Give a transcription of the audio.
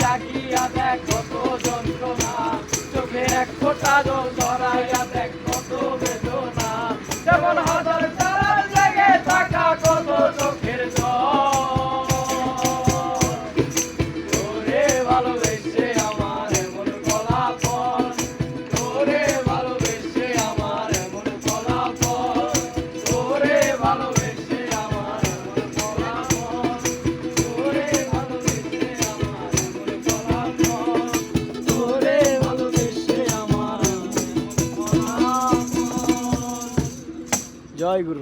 ডাকিয়া দেখ কত যন্ত্রণা। চোখে এক ফোটা জল ধরাইয়া দেখ। saygı